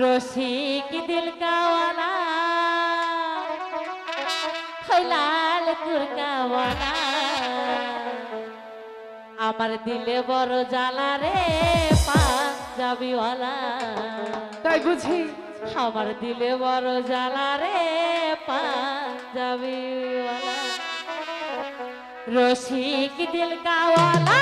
রসিক দিল কাওয়ালা। হয় লাল আমার দিলে বড় জ্বালা রে পাঞ্জাবিওয়ালা। তাই বুঝি? আমার দিলে বড় জ্বালা রে পাঞ্জাবিওয়ালা। রসিক দিল কাওয়ালা।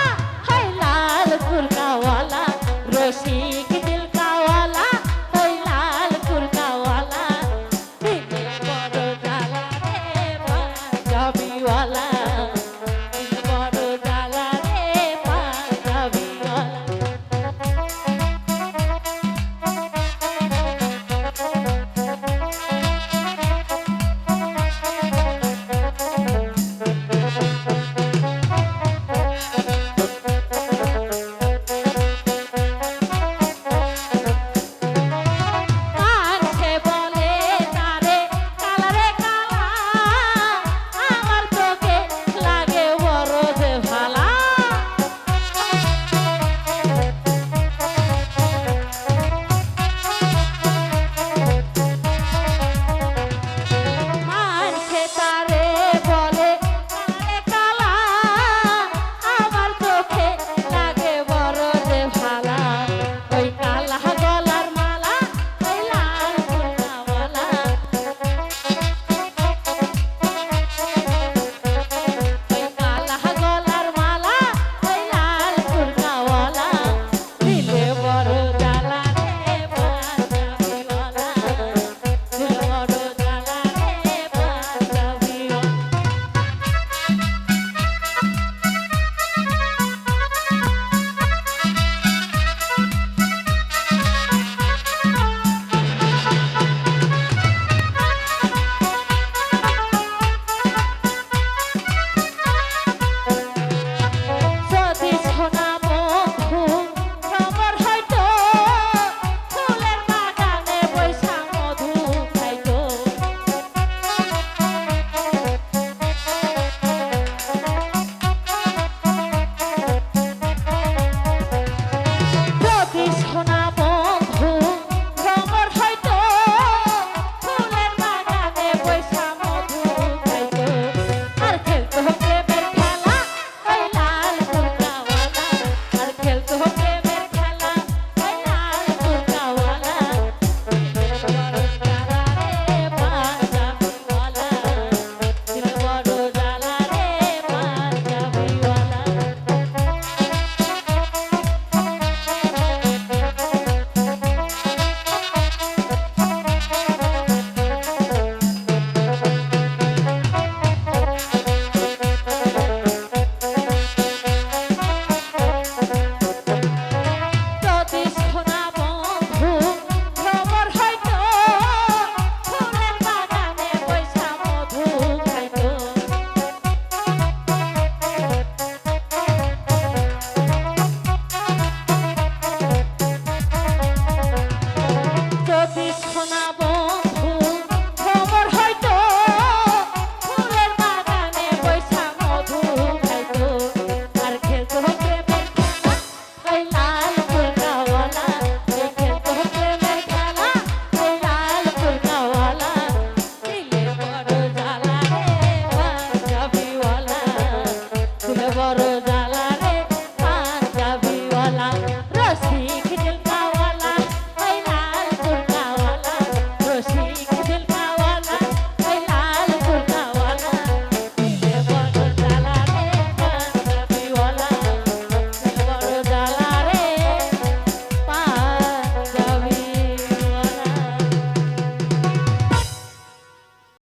i don't Sara.